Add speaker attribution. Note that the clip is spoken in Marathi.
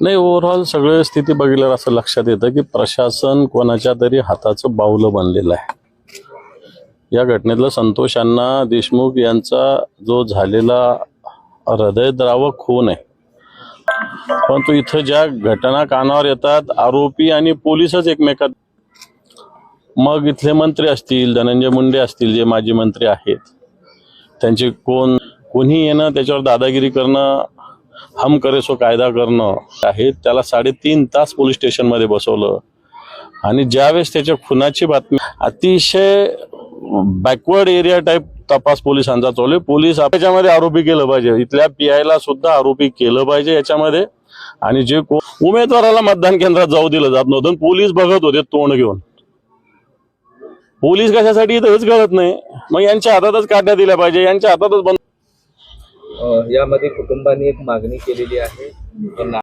Speaker 1: नाही ओव्हरऑल सगळे स्थिती बघितल्यावर असं लक्षात येतं की प्रशासन कोणाच्या तरी हाताचं बावलं बनलेलं आहे. या घटनेतलं संतोष अण्णा देशमुख यांचा जो झालेला हृदयद्रावक खून आहे. परंतु इथं ज्या घटना कानावर येतात आरोपी आणि पोलीसच एकमेकात. मग इथले मंत्री असतील धनंजय मुंडे असतील जे माजी मंत्री आहेत त्यांचे कोण कोणी येणं त्याच्यावर दादागिरी करणं हम करेसो कायदा करणं आहे. त्याला साडेतीन तास पोलीस स्टेशनमध्ये बसवलं. आणि ज्यावेळेस त्याच्या खुनाची बातमी अतिशय बॅकवर्ड एरिया टाईप तपास पोलिसांचा चालू आहे. पोलीस याच्यामध्ये आरोपी केलं पाहिजे. इथल्या पीआयला सुद्धा आरोपी केलं पाहिजे याच्यामध्ये. आणि जे उमेदवाराला मतदान केंद्रात जाऊ दिलं जात नव्हतं आणि पोलीस बघत होते तोंड घेऊन. पोलीस कशासाठी इथं हेच कळत नाही. मग यांच्या हातातच काढण्यात दिल्या पाहिजे. यांच्या हातातच बंद
Speaker 2: यामध्ये कुटुंबाने एक मागणी केलेली आहे.